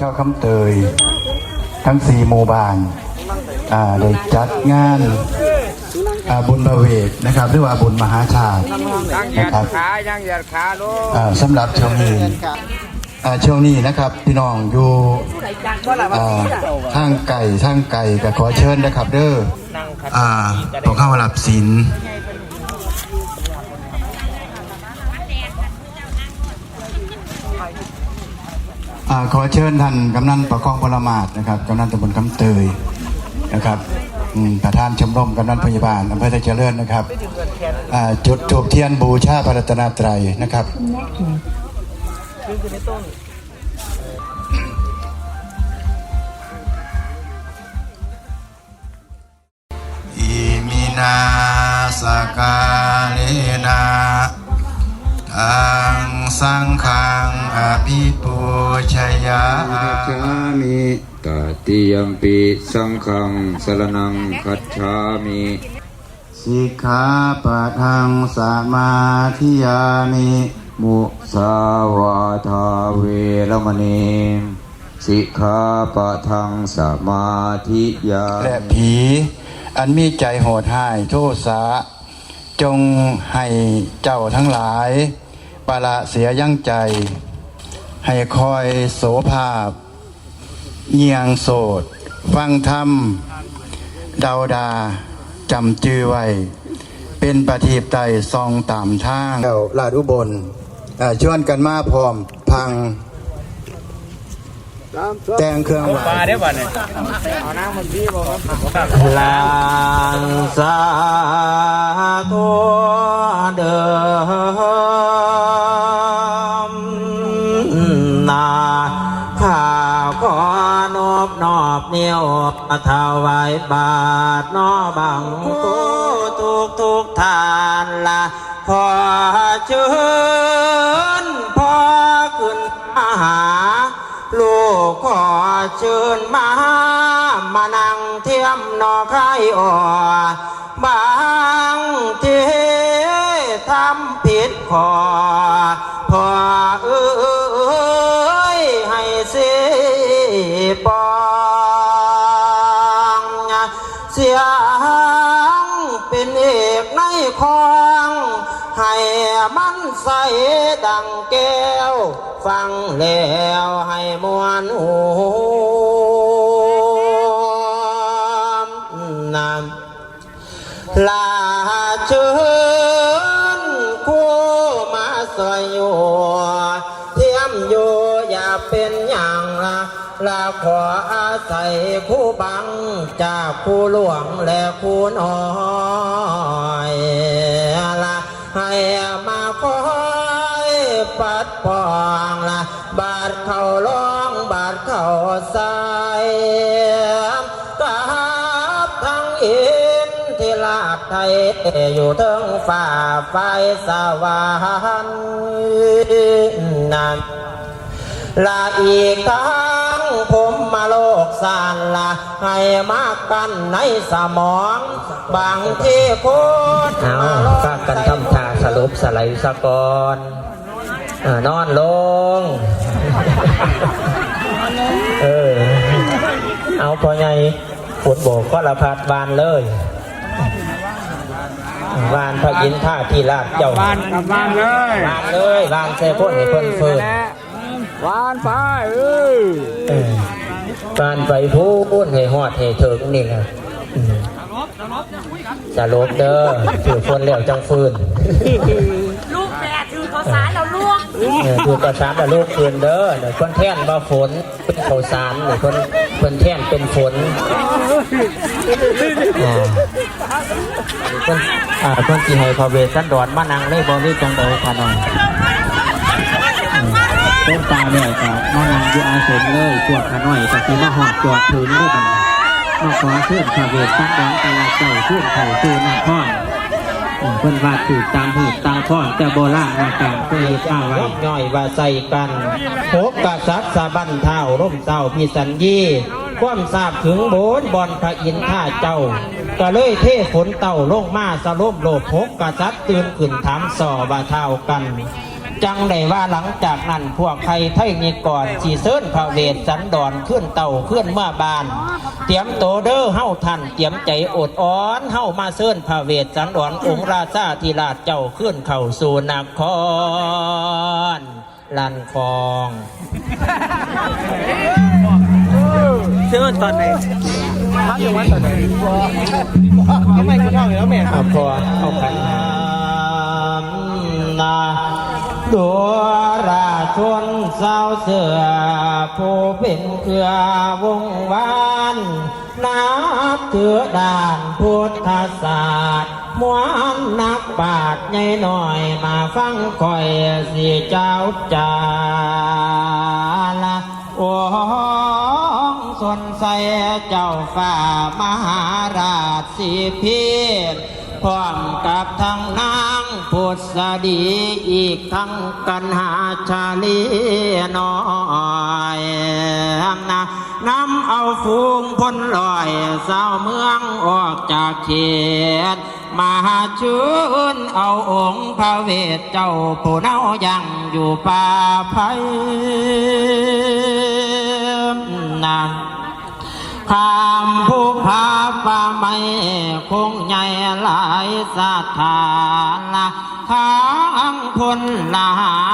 ชาวคำเตย ทั้งสี่หมู่บ้านอ่าได้จัดงานบุญประเวทนะครับ หรือว่าบุญมหาชาตินะครับขายังเหยียดขาลูกอ่สำหรับช่วงนี้อ่าช่วงนี้นะครับพี่น้องอยู่อ่าทางไก่ทางไก่ก็ขอเชิญนะครับ เด้อนั่อ่าพอเข้ามาหลับศีล ขอเชิญท่านกำนันประคองพลมาศนะครับกำนันตำบลคำเตยนะครับประธานชมรมกำนันพยาบาลอำเภอเจริญนะครับจุดถูกเทียนบูชาพระรัตนตรัยนะครับอิมินาสกาเลนะ ทังสังขังอภิปูชยาชามิตติยมปิสังฆังสรนังคัจฉามิสิกขาปะทังสมาธิยามิมุสาวาทาเวรมณีสิกขาปะทังสมาธิยาและผี อันมีใจโหดห้ายโทษสะ จงให้เจ้าทั้งหลายปาละเสียยั่งใจ ให้คอยโสภาพเงียงโสด ฟังธรรมดาวดาจำจือไว้ เป็นประทีปไตซองตามทางเจ้าลาดอุบลชวนกันมาพร้อมพัง แต่งเครื่องไหวปลาได้ป่ะเนี่ยเอาน้ำมันพี่บอกครับลางสาธุเดิมนาข้าขอนอบนอบเนียวถวายบาทนอบังทุทุกทุกทานละขอเชิญพ่อขึ้นมาหาลูกข อเชิญมา มานั่งเทียมนอไข่อ่อบางทีทำผิดขอพอเอ้ยให้สิปอ ให้มันใสดังแก้วฟังแล้วให้มวนหูนำลาเชิญคู่มาสอย อยู่เทียมอยู่อย่าเป็นอย่างละลาขออาศัยคู่บังจากคู่หลวงและคู่น้อยละให้มาคอยปัดปองละบาดเข่าร้องบาดเข่าใส่กับทั้งอินที่ลาดไทยอยู่เทิงฝ่าไฟสวรรค์นั้นลาอีกครั้งผมมาโลกสานละให้มากกันในสมอง บางที่คนเอามาโลกฝากกันทำทา สรุปสไลด์สะกอนอ่านอนลง เออ เอาพอไงฝนโบกก็ละพัดบานเลย บานพระอินทร์ท่าที่ลาดเจ้าบ้านกลับบ้านเลยบานเลยบานเซพ่นให้เพิ่นเฟินหวานไปเออเออบานไปพูดให้หอดให้ถึงนี่นะอืม จะลบเด้อถือฝนแล้วจังฟืนลูกแม่ถือข้าวสารแล้วลูกเออดูประสานกับลูกคืนเด้อเดี๋ยวคนแท่นบ่ฝนเป็นข้าวสารเดี๋ยวคนคนแท่นเป็นฝนอ่าคนอ่าคนที่ให้พอเวสันดอนมานั่งเลยบ่มีจังใดค่ะน้องต้นตาเนี่ยก็มานั่งอยู่อาสมเลยพวกขาน้อยก็สิมาหอดจอดพื้นด้วยกัน มาขอเชิญพระเวสสันดอนแต่ละเจ้าขึ้นเขาสู่นครอืมเพิ่นว่าถือตามหูตามข้อแต่โบราณว่าการเพื่อยึดเอาไว้ย่อยว่าใส่กันพกกษัตริย์สะบันเท้าร่มเต้าพิสัญญีความทราบถึงโบนบอนพระอินท่าเจ้า ก็เลยเทฝนเต่าลงมาสะลมโลบพกกษัตริย์ตื่นขึ้นถามสอว่าเท่ากัน จังได้ว่าหลังจากนั้นพวกใครไทยมีก่อนสีเซินพระเวทสันดอนขึ้นเต่าขึ้นเมื่อบาน เตรียมโตเด้อเฮ้าทันเตรียมใจอดอ้อนเฮ้ามาเซินพระเวทสันดอนองค์ราชาธิราชเจ้าขึ้นเข้าสู่นครลันคองเซินตอนไหนพักอยู่วันตอนไหนทำไมคุณท่องอยู่แล้วแม่ครับพอเอาขันหานา ดัวราชนสาวเสือผู้เป็นเครือวงวานนับถือด่านพุทธศาสตร์มวนนักปาดใหญ่หน่อยมาฟังคอยสีเจ้าจาละโอ้งสนใสเจ้าฝ่ามหาราชสีพีพร้อมกับทั้งนา พุทธดีอีกทั้งกันหาชาลีน้อยนะนำเอาฟูงพลลอยสาวเมืองออกจากเขตมาชื่นเอาองค์พระเวทเจ้าผู้เนายังอยู่ป่าไผ่นาน ขามผู้พาป่าไม่คงใหญ่หลายสถานละทางพลลา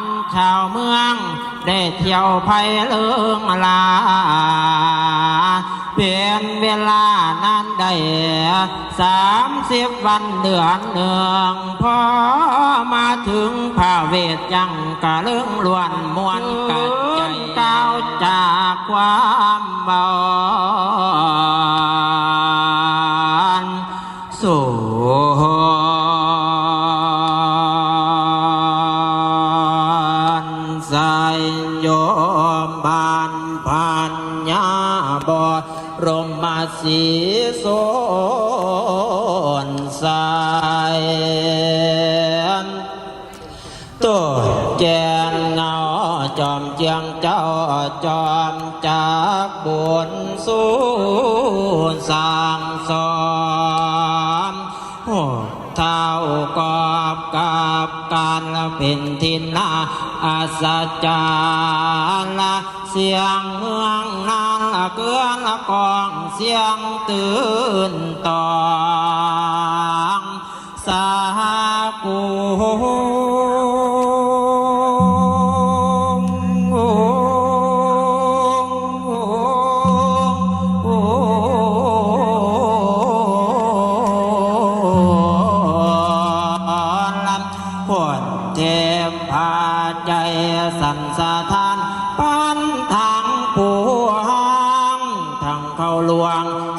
นชาวเมือง ได้เที่ยวไพเลิงลาเป็นเวลานานได้สามสิบวันเดือนหนึ่งพอมาถึงพระเวทยังกะเลื่องล้วนมวนกันใจก้าวจากความเบา อดรมมาสีโสนสายตัวแจนเงาจอมเจียงเจ้าจอมจากบุญสู้สร้างสอมเท่ากอบกับการเป็นทินนาอาสจารย์ละเสียงเมือง เกืองกองเสียงตื่นตอน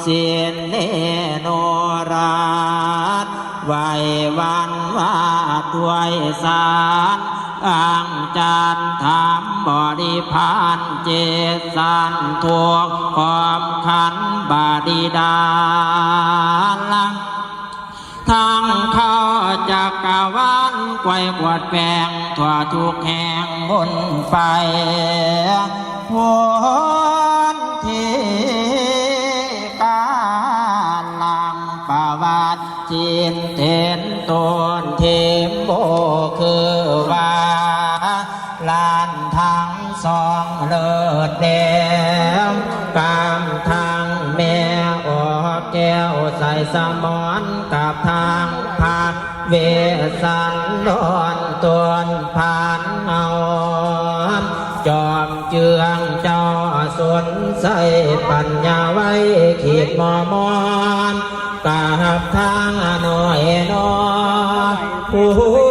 สียนเนโนราชไหววันว่าดด้วยสารอ่างจานถามบริพานเจสันทุกขอบขันบาดีดาลังทางเข้าจากกาวานไกวกวดแปงทั่วทุกแห่งบนไปวน จีนเทนตนเทมโบคือว่าลานทางสองเลิศแดงกามทางแม่ออกแก้วใส่สมอนกับทางพาเวสันดอนตวนผ่านเอาจอมเจืองจ้า สนใส่ปัญญาไว้ขีดมอมอนกับทางหน่อยนอผู้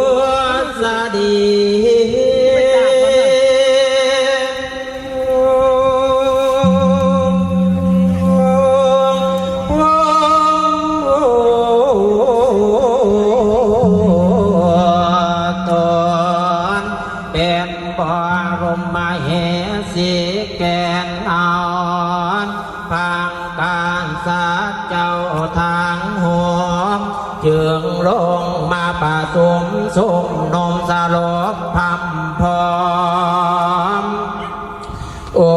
สุมสุมนมสลบพัมพร้อมโอ่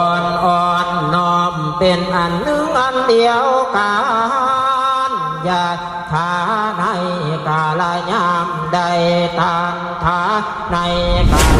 อนอ่อนน้อมเป็นอันหนึ่งอันเดียวกันอย่าทาในกาลยามใดทางทาในกา